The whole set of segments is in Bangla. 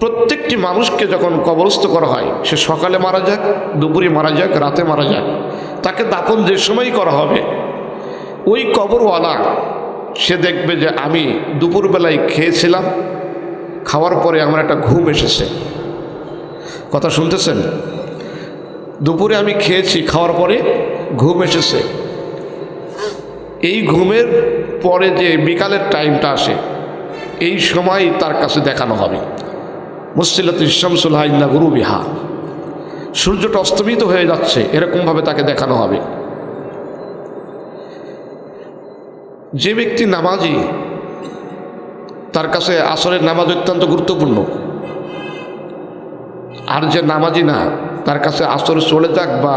প্রত্যেকটি মানুষকে যখন কবরস্থ করা হয়, সে সকালে মারা যাক, দুপুরে মারা যাক, রাতে মারা যাক, তাকে দাপন যে সময়ই করা হবে, ওই কবরওয়ালা, সে দেখবে যে আমি দুপুরবেলায় খেয়েছিলাম, খাওয়ার পরে আমার একটা ঘুম এসেছে। কথা শুনতেছেন? দুপুরে আমি খেয়েছি, খাওয়ার পরে ঘুম এসেছে। এই ঘুমের পরে যে বিকালের টাইমটা আসে, এই সময় তার কাছে দেখানো হবে। মুসিলাত ইসামসুল হাইন্না গুরু বিহা সূর্যটা অস্তমিত হয়ে যাচ্ছে, এরকমভাবে তাকে দেখানো হবে। যে ব্যক্তি নামাজি, তার কাছে আসরের নামাজ অত্যন্ত গুরুত্বপূর্ণ। আর যে নামাজি না, তার কাছে আসরে চলে যাক বা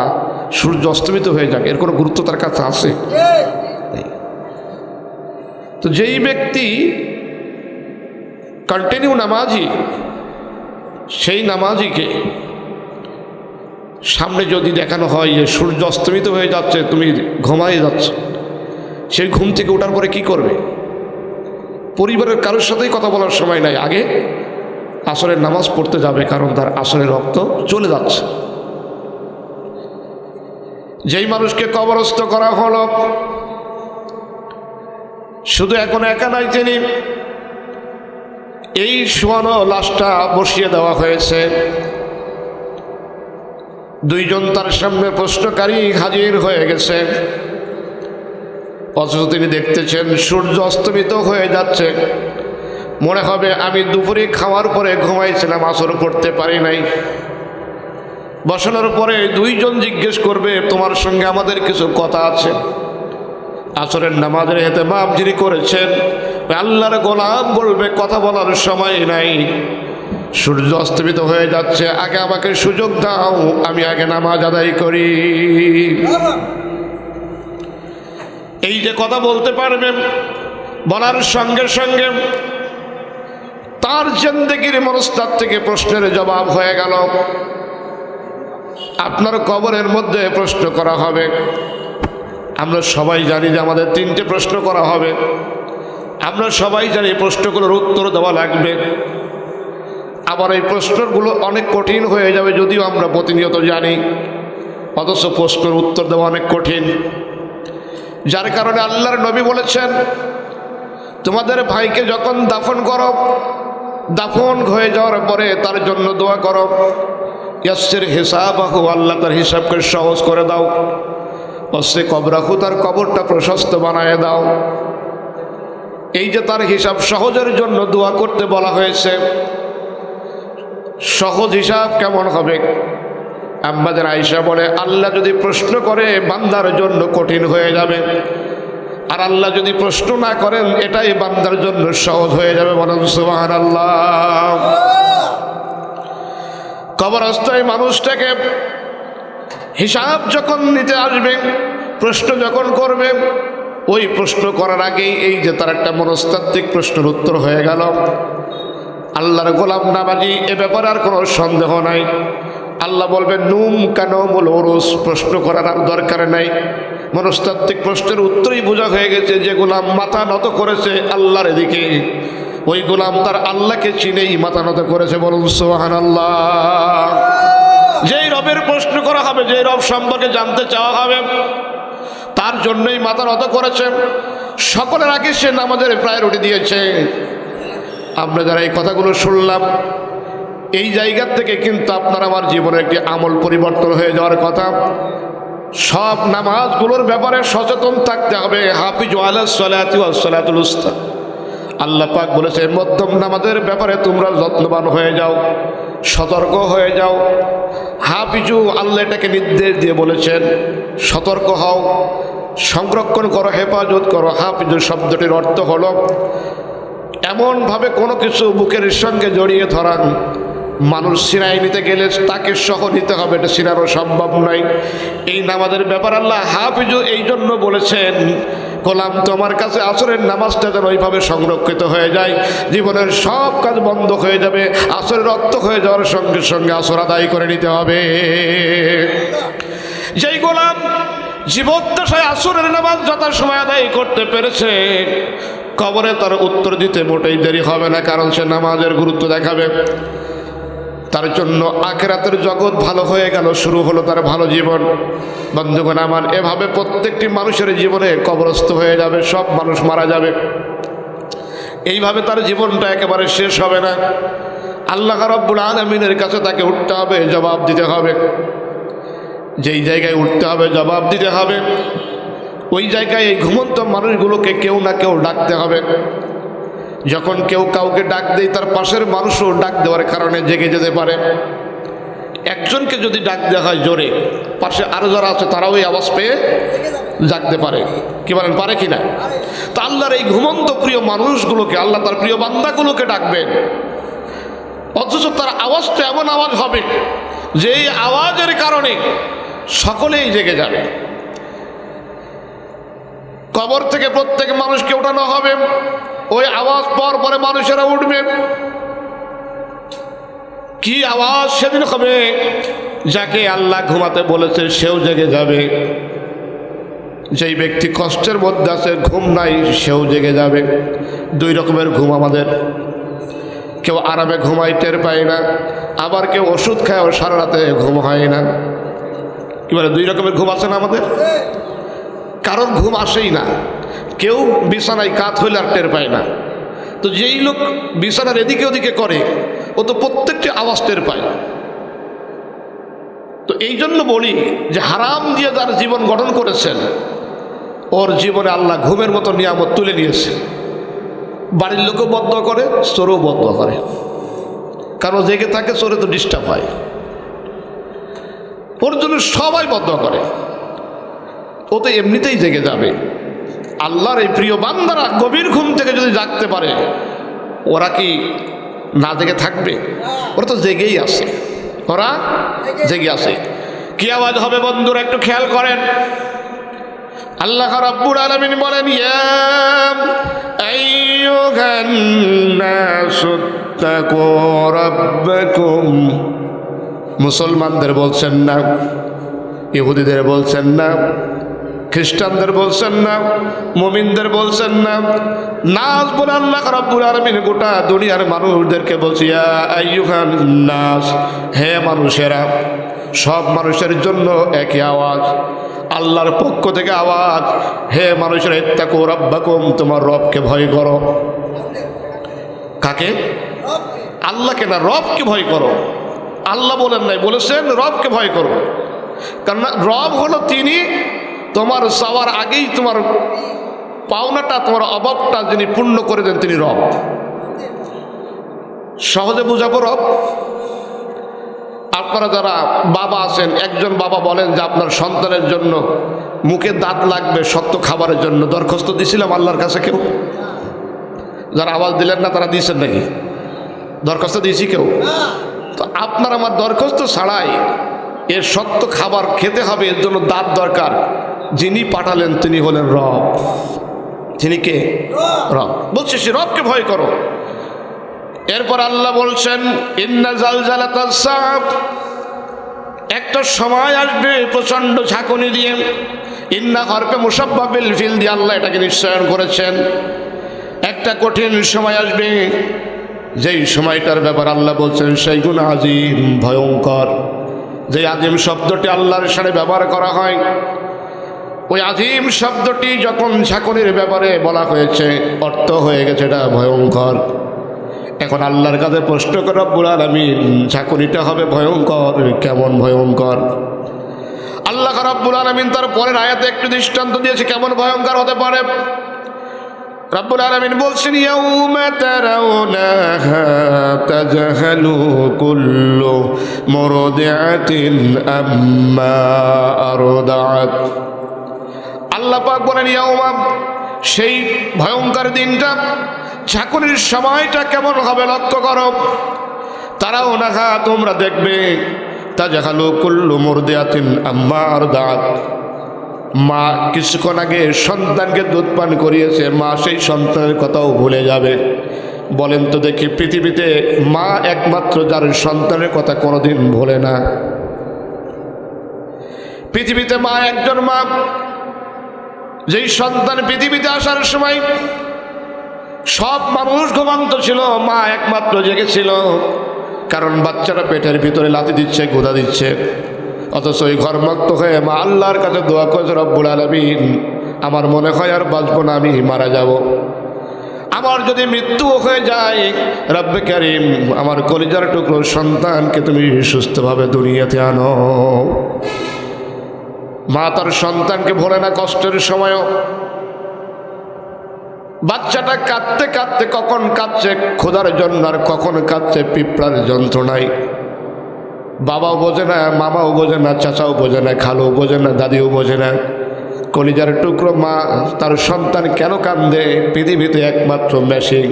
সূর্য অস্তমিত হয়ে যাক, এর কোনো গুরুত্ব তার কাছে আছে? তো যেই ব্যক্তি কন্টিনিউ নামাজি সেই নামাজিকে সামনে যদি দেখানো হয় যে সূর্য অস্তমিত হয়ে যাচ্ছে, তুমি ঘুমাই যাচ্ছ। সেই ঘুম থেকে ওঠার পরে কি করবে? পরিবারের কারোর সাথেই কথা বলার সময় নাই। আগে আসরের নামাজ পড়তে যাবে, কারণ তার আসরের রক্ত চলে যাচ্ছে। যেই মানুষকে কবরস্থ করা হলো, শুধু এখন একা নাই তিনি। এই শোয়ানো লাশটা বসিয়ে দেওয়া হয়েছে। দুইজন তার সামনে প্রশ্নকারী হাজির হয়ে গেছে। অথচ তিনি দেখতেছেন সূর্য অস্তমিত হয়ে যাচ্ছে। মনে হবে আমি দুপুরে খাওয়ার পরে ঘুমাইছিলাম, আসর পড়তে পারি নাই। বসানোর পরে দুইজন জিজ্ঞেস করবে, তোমার সঙ্গে আমাদের কিছু কথা আছে? আসরের নামাজের হেতে মাপ যিনি করেছেন আল্লাহর গোলাম বলবে, কথা বলার সময় নাই। সূর্য অস্তমিত হয়ে যাচ্ছে। আগে আমাকে সুযোগ দাও, আমি আগে নামাজ আদায় করি। এই যে কথা বলতে পারবেন বলার সঙ্গে সঙ্গে তার জেন্দেগির মনস্তার থেকে প্রশ্নের জবাব হয়ে গেল। আপনার কবরের মধ্যে প্রশ্ন করা হবে। আমরা সবাই জানি যে আমাদের তিনটে প্রশ্ন করা হবে। আমরা সবাই জানি প্রশ্নগুলোর উত্তর দেওয়া লাগবে। আবার এই প্রশ্নগুলো অনেক কঠিন হয়ে যাবে যদিও আমরা প্রতিনিয়ত জানি। অথচ প্রশ্নের উত্তর দেওয়া অনেক কঠিন। যার কারণে আল্লাহর নবী বলেছেন, তোমাদের ভাইকে যখন দাফন করো, দাফন হয়ে যাওয়ার পরে তার জন্য দোয়া করো। ইয়াসের হিসাব আল্লাহ তার হিসাবকে সহজ করে দাও। অস্তে কবরাহু তার কবরটা প্রশস্ত বানায় দাও। এই যে তার হিসাব সহজের জন্য দোয়া করতে বলা হয়েছে, সহজ হিসাব কেমন হবে? আম্মাদের আয়সা বলে, আল্লাহ যদি প্রশ্ন করে, বান্দার জন্য কঠিন হয়ে যাবে। আর আল্লাহ যদি প্রশ্ন না করেন, এটাই বান্দার জন্য সহজ হয়ে যাবে। বলেন সুবাহান আল্লাহ কবরস্থায় মানুষটাকে হিসাব যখন নিতে আসবে, প্রশ্ন যখন করবে, ওই প্রশ্ন করার আগেই এই যে তার একটা মনস্তাত্ত্বিক প্রশ্নের উত্তর হয়ে গেল। আল্লাহর গোলাম নামাজি এ ব্যাপারে আর কোনো সন্দেহ নাই। আল্লাহ বলবে নুম কেন বল ওরস প্রশ্ন করার আর দরকার নাই। মনস্তাত্ত্বিক প্রশ্নের উত্তরই বোঝা হয়ে গেছে যে গোলাম মাথা নত করেছে আল্লাহর এদিকে ওই গোলাম তার আল্লাহকে চিনেই মাথা নত করেছে বলুন সোহান আল্লাহ যেই রবের প্রশ্ন করা হবে, যেই রব সম্পর্কে জানতে চাওয়া হবে, তার জন্যই মাথা নত করেছে। সকলের আগে সে নামাজের প্রায়োরিটি দিয়েছে। আমরা যারা এই কথাগুলো শুনলাম, এই জায়গার থেকে কিন্তু আপনার আমার জীবনে একটি আমল পরিবর্তন হয়ে যাওয়ার কথা। সব নামাজগুলোর ব্যাপারে সচেতন থাকতে হবে। হাফিজ আলাহাতুল আল্লাহ পাক বলেছে, মধ্যম নামাজের ব্যাপারে তোমরা যত্নবান হয়ে যাও, সতর্ক হয়ে যাও। হাফিজু আল্লাহ এটাকে নির্দেশ দিয়ে বলেছেন, সতর্ক হও, সংরক্ষণ করো, হেফাজত করো। হাফিজু শব্দটির অর্থ হলো, এমনভাবে কোনো কিছু বুকের সঙ্গে জড়িয়ে ধরান মানুষ সিনাই নিতে গেলে তাকে সহ নিতে হবে, এটা সিনারও সম্ভব নয়। এই নামাজের ব্যাপার আল্লাহ হাফিজু এই জন্য বলেছেন গোলাম তোমার কাছে আসরের নামাজটা যেন ওইভাবে সংরক্ষিত হয়ে যায়। জীবনের সব কাজ বন্ধ হয়ে যাবে। আসরের রক্ত হয়ে যাওয়ার সঙ্গে সঙ্গে আসর আদায় করে নিতে হবে। যেই গোলাম জীবদ্দশায় আসরের নামাজ যথাসময় আদায় করতে পেরেছে, কবরে তার উত্তর দিতে মোটেই দেরি হবে না, কারণ সে নামাজের গুরুত্ব দেখাবে। তার জন্য আখেরাতের জগৎ ভালো হয়ে গেল, শুরু হলো তার ভালো জীবন। বন্ধুগণ আমার, এভাবে প্রত্যেকটি মানুষের জীবনে কবরস্থ হয়ে যাবে, সব মানুষ মারা যাবে। এইভাবে তার জীবনটা একেবারে শেষ হবে না। আল্লাহ রব্বুল আলমিনের কাছে তাকে উঠতে হবে, জবাব দিতে হবে। যেই জায়গায় উঠতে হবে, জবাব দিতে হবে। ওই জায়গায় এই ঘুমন্ত মানুষগুলোকে কেউ না কেউ ডাকতে হবে। যখন কেউ কাউকে ডাক দেয়, তার পাশের মানুষও ডাক দেওয়ার কারণে জেগে যেতে পারে। একজনকে যদি ডাক দেওয়া হয় জোরে, পাশে আরও যারা আছে, তারাও এই আওয়াজ পেয়ে জাগতে পারে। কি বলেন, পারে কি না? তা আল্লাহর এই ঘুমন্ত প্রিয় মানুষগুলোকে, আল্লাহ তার প্রিয় বান্দাগুলোকে ডাকবেন। অথচ তার আওয়াজটা এমন আওয়াজ হবে যে এই আওয়াজের কারণে সকলেই জেগে যাবে। কবর থেকে প্রত্যেক মানুষকে ওঠানো হবে। ওই আওয়াজ পর পরে মানুষেরা উঠবে। কি আওয়াজ সেদিন হবে? যাকে আল্লাহ ঘুমাতে বলেছে, সেও জেগে যাবে। যেই ব্যক্তি কষ্টের মধ্যে আছে, ঘুম নাই, সেও জেগে যাবে। দুই রকমের ঘুম আমাদের। কেউ আরামে ঘুমাই টের পায় না। আবার কেউ ওষুধ খায়, ও সারা রাতে ঘুম হয় না। কি বলে, দুই রকমের ঘুম আছে না আমাদের? কারোর ঘুম আসেই না। কেউ বিছানায় কাত হইলে আর টের পায় না। তো যেই লোক বিছানার এদিকে ওদিকে করে, ও তো প্রত্যেকটি আওয়াজ টের পায়। তো এই জন্য বলি যে হারাম দিয়ে যার জীবন গঠন করেছেন, ওর জীবনে আল্লাহ ঘুমের মতো নিয়ামত তুলে নিয়েছে। বাড়ির লোকও বদ্ধ করে, চোরও বদ্ধ করে। কারণ জেগে থাকে, চোরে তো ডিস্টার্ব হয়। ওর জন্য সবাই বদ্ধ করে। ও তো এমনিতেই জেগে যাবে। আল্লাহর এই প্রিয় বান্দারা গভীর ঘুম থেকে যদি জাগতে পারে, ওরা কি না জেগে থাকবে? ওরা তো জেগেই আসে ওরা জেগে আসে কি আওয়াজ হবে বন্ধুরা, একটু খেয়াল করেন। আল্লাহ রাব্বুল আলামিন বলেন মুসলমানদের বলছেন না, ইহুদিদের বলছেন না খ্রিস্টানদের বলছেন না, মুমিনদের বলছেন না। নাস বলে আল্লাহ রাব্বুল আলামিন গোটা দুনিয়ার মানুষদেরকে বলছি, ইয়া আইয়ুহান নাস হে মানুষেরা, সব মানুষের জন্য একই আওয়াজ, আল্লাহর পক্ষ থেকে আওয়াজ, হে মানুষের, ইত্তাকু রাব্বাকুম, তোমার রবকে ভয় করো। কাকে? আল্লাহকে না, রবকে ভয় করো। আল্লাহ বলেন নাই, বলেছেন রবকে ভয় করো। কারণ রব হলো তিনি তোমার চাওয়ার আগেই তোমার পাওনাটা, তোমার অভাবটা যিনি পূর্ণ করে দেন তিনি রব। সহজে বুঝাবো রব? আপনারা যারা বাবা আছেন, একজন বাবা বলেন যে আপনার সন্তানের জন্য মুখে দাঁত লাগবে, সত্য খাবারের জন্য। দরখাস্ত দিছিলাম আল্লাহর কাছে কেউ? যারা আওয়াজ দিলেন না, তারা দিয়েছেন নাকি? দরখাস্ত দিয়েছি কেউ? তো আপনার আমার দরখাস্ত ছাড়াই এর সত্য খাবার খেতে হবে, এর জন্য দাঁত দরকার। যিনি পাঠালেন তিনি হলেন রব। তিনি কে? রব। বলছে সে রবকে ভয় করো। এরপর আল্লাহ বলছেন ইন্না জালজালাতাস সাপ একটা সময় আসবে প্রচণ্ড ঝাঁকুনি দিয়ে। ইন্না হরপে মুসাব্বাবিল ফিল দিয়ে আল্লাহ এটাকে নিশ্চয়ন করেছেন। একটা কঠিন সময় আসবে। যেই সময়টার ব্যাপার আল্লাহ বলছেন সেই গুণ আজিম ভয়ঙ্কর। যে আজিম শব্দটি আল্লাহর সাথে ব্যবহার করা হয় ওই আজিম শব্দটি যখন ঝাঁকুনির ব্যাপারে বলা হয়েছে, অর্থ হয়ে গেছে এটা ভয়ঙ্কর। এখন আল্লাহর কাছে প্রশ্ন করে, রব্বুল আমি ঝাঁকুনিটা হবে ভয়ঙ্কর, কেমন ভয়ঙ্কর? আল্লাহ রব্বুল আলমিন তার পরের আয়াতে একটু দৃষ্টান্ত দিয়েছে, কেমন ভয়ঙ্কর হতে পারে? রব্বুল আলমিন বলছেন আম্মা আল্লাহ পাক বলেন ইয়াউমা সেই ভয়ঙ্কর দিনটা, ঝাঁকুনির সময়টা কেমন হবে লক্ষ্য করো। তারাও নাখা তোমরা দেখবে তা জাহালু কুল্লু মুরদিয়াতিন আম্মা আরদাআত মা কিছুক্ষণ আগে সন্তানকে দুধ পান করিয়েছে, মা সেই সন্তানের কথাও ভুলে যাবে। বলেন তো দেখি, পৃথিবীতে মা একমাত্র যার সন্তানের কথা কোনোদিন ভোলে না। পৃথিবীতে মা একজন মা যেই সন্তান পৃথিবীতে আসার সময় সব মানুষ ঘুমান্ত ছিল, মা একমাত্র জেগেছিল। কারণ বাচ্চারা পেটের ভিতরে লাতি দিচ্ছে, গোদা দিচ্ছে। অথচ ওই ঘরমক্ত হয়ে মা আল্লাহর কাছে দোয়া করেছে, রব্বুল আলমিন, আমার মনে হয় আর বাঁচবো না, আমি মারা যাব। আমার যদি মৃত্যু হয়ে যায়, রব্বে কারিম, আমার কলিজার টুকরো সন্তানকে তুমি সুস্থভাবে দুনিয়াতে আনো। মা তার সন্তানকে ভোলে না কষ্টের সময়ও। বাচ্চাটা কাঁদতে কাঁদতে কখন কাঁদছে খোদার জন্য আর কখন কাঁদছে পিঁপড়ার যন্ত্রণায়। বাবাও বোঝে না, মামাও বোঝে না, চাচাও বোঝে না, খালও বোঝে না, দাদিও বোঝে না। কলিজার টুকরো মা তার সন্তান কেন কান্দে? পৃথিবীতে একমাত্র মেশিন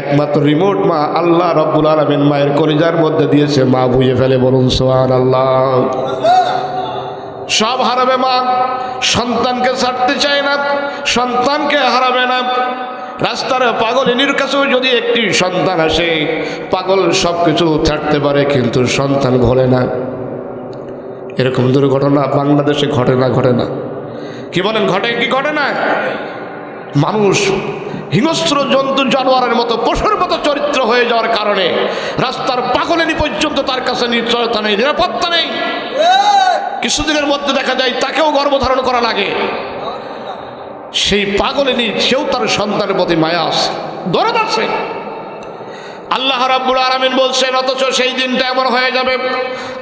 একমাত্র রিমোট মা আল্লাহ রব্বুল আলমিন মায়ের কলিজার মধ্যে দিয়েছে। মা বুঝে ফেলে বলুন সোহান আল্লাহ সব হারাবে মা। সন্তানকে ছাড়তে চায় না, সন্তানকে হারাবে না। রাস্তার পাগল পাগলিনীর কাছেও যদি একটি সন্তান আসে, পাগল সব কিছু ছাড়তে পারে, কিন্তু সন্তান ভোলে না। এরকম দুর্ঘটনা বাংলাদেশে ঘটে না ঘটে না। কি বলেন, ঘটে কি, ঘটে না? মানুষ হিংস্র জন্তু জানোয়ারের মতো পশুর মতো চরিত্র হয়ে যাওয়ার কারণে রাস্তার পাগলেনি পর্যন্ত তার কাছে নিশ্চয়তা নেই, নিরাপত্তা নেই। কিছুদিনের মধ্যে দেখা যায় তাকেও গর্ভধারণ করা লাগে। সেই পাগলেনি, সেও তার সন্তানের প্রতি মায়া আছে, দরদ আছে। আল্লাহ রাব্বুল আলামিন বলছেন, অথচ সেই দিনটা এমন হয়ে যাবে।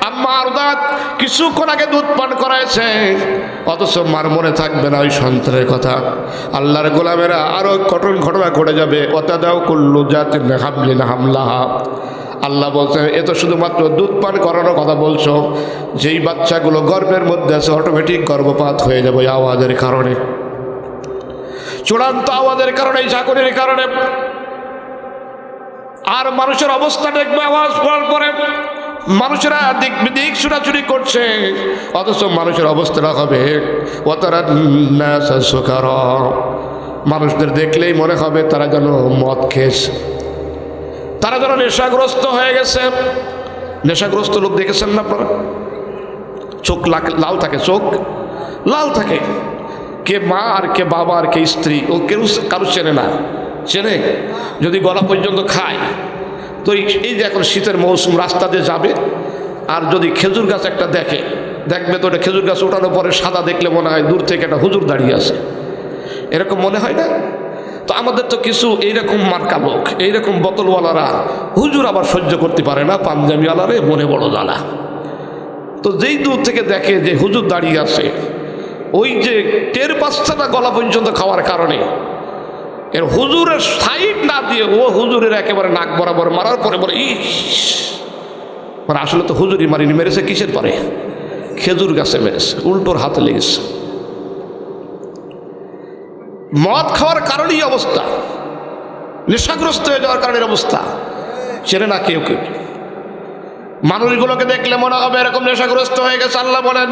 আম্মা আরদাত কিছুক্ষণ আগে দুধ পান করাইছে, অথচ মার মনে থাকবে না ওই সন্তানের কথা। আল্লাহর গোলামেরা আরও কঠোর ঘটনা ঘটে যাবে। অতাদাও কুল্লু জাতিন হামলিন হামলাহা। আল্লাহ বলছেন, এ তো শুধুমাত্র দুধ পান করানোর কথা বলছো। যেই বাচ্চাগুলো গর্ভের মধ্যে আছে অটোমেটিক গর্ভপাত হয়ে যাবে আওয়াজের কারণে। চূড়ান্ত আওয়াজের কারণে, এই চাকরির কারণে আর মানুষের অবস্থা দেখবে আওয়াজ পড়ার পরে মানুষেরা দিক বিদিক ছুটাছুটি করছে। অথচ মানুষের অবস্থাটা হবে। ও তারা সুখার মানুষদের দেখলেই মনে হবে তারা যেন মদ খেয়েছে। তারা যেন নেশাগ্রস্ত হয়ে গেছে। নেশাগ্রস্ত লোক দেখেছেন না আপনারা? চোখ লাল থাকে, চোখ লাল থাকে। কে মা আর কে বাবা আর কে স্ত্রী, ও কেউ কারও চেনে না। চেনে, যদি গলা পর্যন্ত খায়, তো এই- যে এখন শীতের মৌসুম, রাস্তা দিয়ে যাবে, আর যদি খেজুর গাছ একটা দেখে, দেখবে তো ওটা খেজুর গাছ ওঠানোর পরে সাদা দেখলে মনে হয় দূর থেকে একটা হুজুর দাঁড়িয়ে আছে। এরকম মনে হয় না? তো আমাদের তো কিছু এইরকম মার্কা লোক, এইরকম বোতলওয়ালারা, হুজুর আবার সহ্য করতে পারে না, পাঞ্জাবিওয়ালারে, মনে বড় জ্বালা। তো যেই দূর থেকে দেখে যে হুজুর দাঁড়িয়ে আছে, ওই যে টের পাচ্ছে না গলা পর্যন্ত খাওয়ার কারণে এর হুজুরের সাইড না দিয়ে ও হুজুরের একেবারে নাক বরাবর মারার পরে বলে, ইস! মানে আসলে তো হুজুরি মারিনি, মেরেছে কিসের পরে? খেজুর গাছে মেরেছে, উল্টোর হাতে লেগেছে। মদ খাওয়ার কারণেই অবস্থা, নেশাগ্রস্ত হয়ে যাওয়ার কারণের অবস্থা। চেনে না কেউ কেউ। মানুষগুলোকে দেখলে মনে হবে এরকম নেশাগ্রস্ত হয়ে গেছে, আল্লাহ বলেন।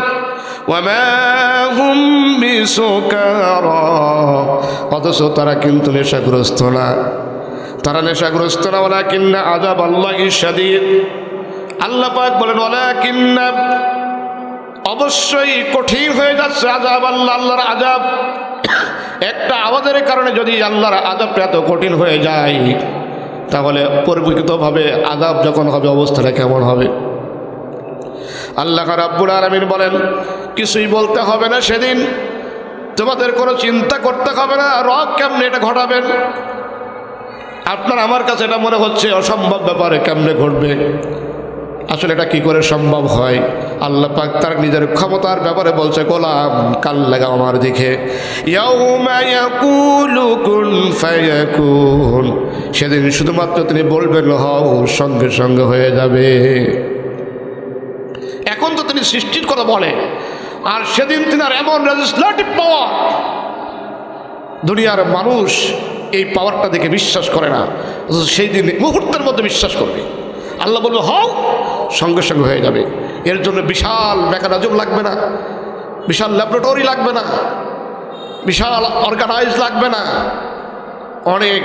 অথচ তারা কিন্তু নেশাগ্রস্ত না। তারা নেশাগ্রস্ত না ওলা কিন্না আজাব আল্লাহ ইসাদিদ আল্লাহ পাক বলেন ওলা কিন্না অবশ্যই কঠিন হয়ে যাচ্ছে আজাব আল্লাহ, আল্লাহর আজাব একটা আওয়াজের কারণে যদি আল্লাহর আজাবটা এত কঠিন হয়ে যায় তাহলে পরিপ্রেক্ষিতভাবে আদাব যখন হবে, অবস্থাটা কেমন হবে? আল্লাহ রাব্বুল আলমিন বলেন, কিছুই বলতে হবে না সেদিন। তোমাদের কোনো চিন্তা করতে হবে না, রব কেমনে এটা ঘটাবেন? আপনার আমার কাছে এটা মনে হচ্ছে, অসম্ভব ব্যাপারে কেমনে ঘটবে? আসলে এটা কি করে সম্ভব হয়? আল্লাহ পাক তার নিজের ক্ষমতার ব্যাপারে বলছে, গোলাম কাল লাগা আমার দিকে। সেদিন শুধুমাত্র তিনি বলবেন, হও, সঙ্গে সঙ্গে হয়ে যাবে। এখন তো তিনি সৃষ্টির কথা বলে আর সেদিন তিনি আর এমন লেজিসলেটিভ পাওয়ার। দুনিয়ার মানুষ এই পাওয়ারটা দেখে বিশ্বাস করে না সেই দিন মুহূর্তের মধ্যে বিশ্বাস করবে। আল্লাহ বলবে হও সঙ্গে সঙ্গে হয়ে যাবে এর জন্য বিশাল মেকানাজম লাগবে না বিশাল ল্যাবরেটরি লাগবে না বিশাল অর্গানাইজ লাগবে না অনেক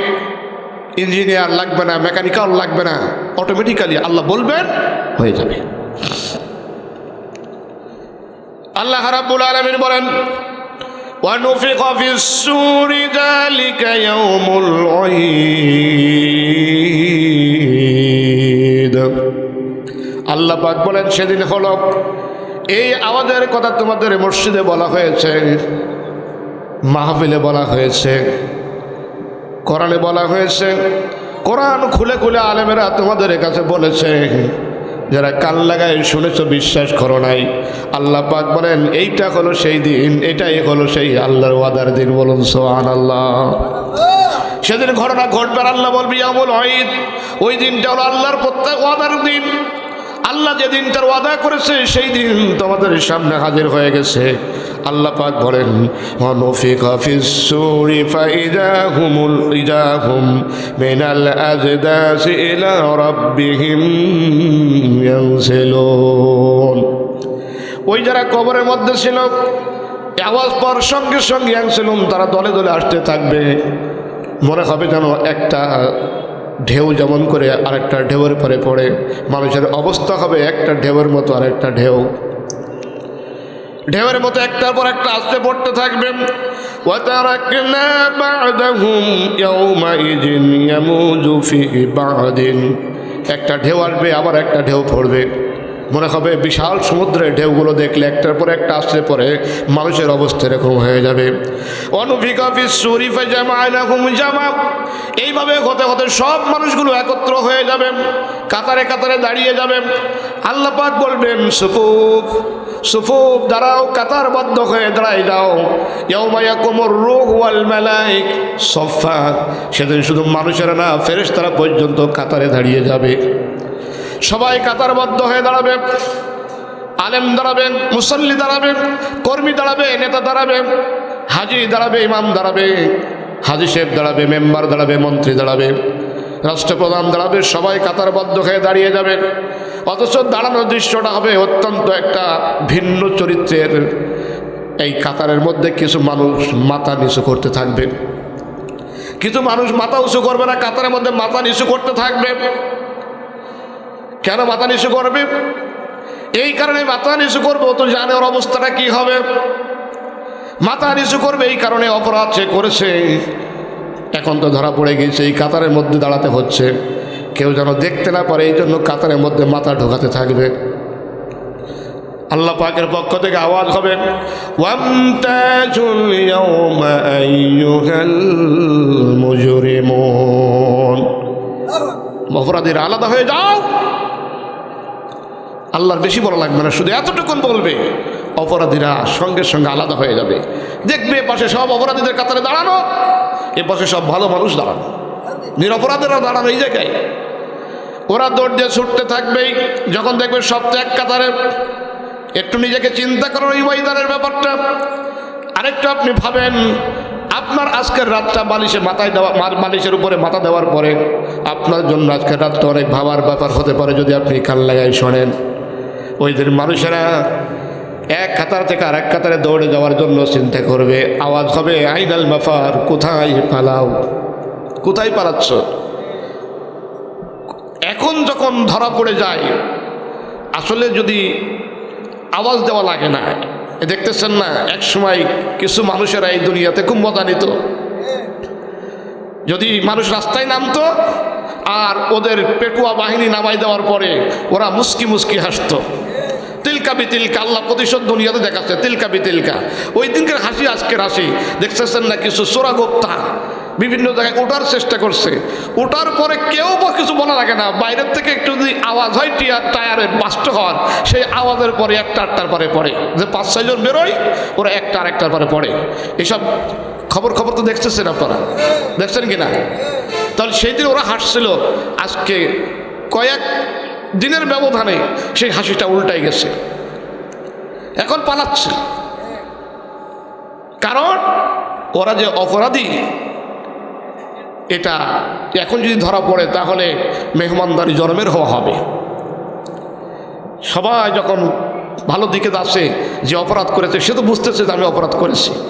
ইঞ্জিনিয়ার লাগবে না মেকানিক্যাল লাগবে না অটোমেটিক্যালি আল্লাহ বলবেন হয়ে যাবে আল্লাহ রাব্বুল আলামিন বলেন ونفخ في السور ذلك يوم العيد আল্লাহ পাক বলেন, সেদিন হলো এই আওয়াজের কথা তোমাদের মসজিদে বলা হয়েছে, মাহফিলে বলা হয়েছে, কোরআনে বলা হয়েছে। কোরআন খুলে খুলে আলেমেরা তোমাদের কাছে বলেছে, যারা কান লাগায় শুনেছ, বিশ্বাস করো নাই। আল্লাহ পাক বলেন, এইটা হলো সেই দিন, এটাই হলো সেই আল্লাহর ওয়াদার দিন। বলুন সোহান আল্লাহ সেদিন ঘটনা ঘটবে, আল্লাহ বলবি আমল হয় ওই দিনটা হলো আল্লাহর প্রত্যেক ওয়াদার দিন। আল্লাহ যে দিনটার ওয়াদা করেছে, সেই দিন তোমাদের সামনে হাজির হয়ে গেছে। আল্লাহ পাক বলেন অনুফিকা ফিস সুরি ফাইদা হুমুল ইজাহুম মিনাল আজদাস ইলা রাব্বিহিম ইয়ানসিলুন। ওই যারা কবরের মধ্যে ছিল, আওয়াজ পর সঙ্গে সঙ্গে ইয়ানসিলুন, তারা দলে দলে আসতে থাকবে। মনে হবে যেন একটা ঢেউ যেমন করে আরেকটা ঢেউয়ের পরে পড়ে মানুষের অবস্থা হবে একটা ঢেউয়ের মতো আরেকটা ঢেউ ঢেউয়ের মতো একটার পর একটা আসতে পড়তে থাকবে وتركنا بعدهم يومئذ يموج في بعض একটা ঢেউ আসবে আবার একটা ঢেউ পড়বে মনে হবে বিশাল সমুদ্রের ঢেউগুলো দেখলে একটার পর একটা আসলে পরে মানুষের অবস্থা এরকম হয়ে যাবে। এইভাবে হতে হতে সব মানুষগুলো একত্র হয়ে যাবে, কাতারে কাতারে দাঁড়িয়ে যাবে। আল্লাহ পাক বলবেন, সুফুফ সুফুফ, দাঁড়াও কাতারবদ্ধ হয়ে দাঁড়াই যাও। ইয়মায়া কোমর রোগ ওয়াল মেলাইক সফা সেদিন শুধু মানুষেরা না, ফেরেশতারা পর্যন্ত কাতারে দাঁড়িয়ে যাবে। সবাই কাতারবদ্ধ হয়ে দাঁড়াবে। আলেম দাঁড়াবেন মুসল্লি দাঁড়াবেন কর্মী দাঁড়াবে, নেতা দাঁড়াবে, হাজি দাঁড়াবে, ইমাম দাঁড়াবে, হাজি সাহেব দাঁড়াবে, মেম্বার দাঁড়াবে, মন্ত্রী দাঁড়াবে, রাষ্ট্রপ্রধান দাঁড়াবে, সবাই কাতারবদ্ধ হয়ে দাঁড়িয়ে যাবে। অথচ দাঁড়ানোর দৃশ্যটা হবে অত্যন্ত একটা ভিন্ন চরিত্রের। এই কাতারের মধ্যে কিছু মানুষ মাথা নিচু করতে থাকবে। কিছু মানুষ মাথা উঁচু করবে না, কাতারের মধ্যে মাথা নিচু করতে থাকবে। কেন মাথা নিচু করবে? এই কারণে মাথা নিচু করবে, তো জানে ওর অবস্থাটা কি হবে। মাথা নিচু করবে এই কারণে অপরাধ সে করেছে। এখন তো ধরা পড়ে গিয়েছে, এই কাতারের মধ্যে দাঁড়াতে হচ্ছে। কেউ যেন দেখতে না পারে, এই জন্য কাতারের মধ্যে মাথা ঢোকাতে থাকবে। আল্লাহ পাকের পক্ষ থেকে আওয়াজ হবে অপরাধীরা আলাদা হয়ে যাও। আল্লাহর বেশি বড় লাগবে না, শুধু এতটুকুন বলবে, অপরাধীরা সঙ্গে সঙ্গে আলাদা হয়ে যাবে। দেখবে পাশে সব অপরাধীদের কাতারে দাঁড়ানো, এ পাশে সব ভালো মানুষ দাঁড়ানো। নিরপরাধীরা দাঁড়ানো এই জায়গায়। ওরা দৌড় দিয়ে ছুটতে থাকবেই, যখন দেখবে সব এক কাতারে। একটু নিজেকে চিন্তা করুন এই ময়দানের ব্যাপারটা। আরেকটু আপনি ভাবেন, আপনার আজকের রাতটা বালিশে মাথায় দেওয়া বালিশের উপরে মাথা দেওয়ার পরে আপনার জন্য আজকের রাতটা অনেক ভাবার ব্যাপার হতে পারে, যদি আপনি কান লাগাই শোনেন। ওই দিন মানুষেরা এক কাতার থেকে আর এক কাতারে দৌড়ে যাওয়ার জন্য চিন্তা করবে, আওয়াজ হবে, আইনাল মাফার, কোথায় পালাও? কোথায় পালাচ্ছ? এখন যখন ধরা পড়ে যায়, আসলে যদি আওয়াজ দেওয়া লাগে না দেখতেছেন না, এক সময় কিছু মানুষেরা এই দুনিয়াতে খুব মজা নিত। যদি মানুষ রাস্তায় নামতো আর ওদের পেটুয়া বাহিনী নামাই দেওয়ার পরে ওরা মুস্কি মুস্কি হাসতো। তিলকা বিতিলকা, আল্লাহ প্রতিশোধ দুনিয়াতে দেখাচ্ছে, তিলকা বিতিলকা। ওই দিনকার হাসি, আজকের হাসি। দেখতেছেন না কিছু? চোরাগোপ্তা বিভিন্ন জায়গায় ওঠার চেষ্টা করছে। ওঠার পরে কেউ বা কিছু বলা লাগে না। বাইরের থেকে একটু যদি আওয়াজ হয় টিয়ার টায়ারের বাস্ট হওয়ার, সেই আওয়াজের পরে একটা আটটার পরে পড়ে। যে পাঁচ ছয়জন বেরোয়, ওরা একটা আর একটার পরে পড়ে। এসব খবর খবর তো দেখতেছেন আপনারা? দেখছেন কি না তাহলে সেই দিন ওরা হাসছিল। আজকে কয়েক দিনের ব্যবধানে সেই হাসিটা উল্টাই গেছে। এখন পালাচ্ছে। কারণ ওরা যে অপরাধী, এটা এখন যদি ধরা পড়ে তাহলে মেহমানদারি জন্মের হওয়া হবে। সবাই যখন ভালো দিকে আসে, যে অপরাধ করেছে, সে তো বুঝতেছে যে আমি অপরাধ করেছি।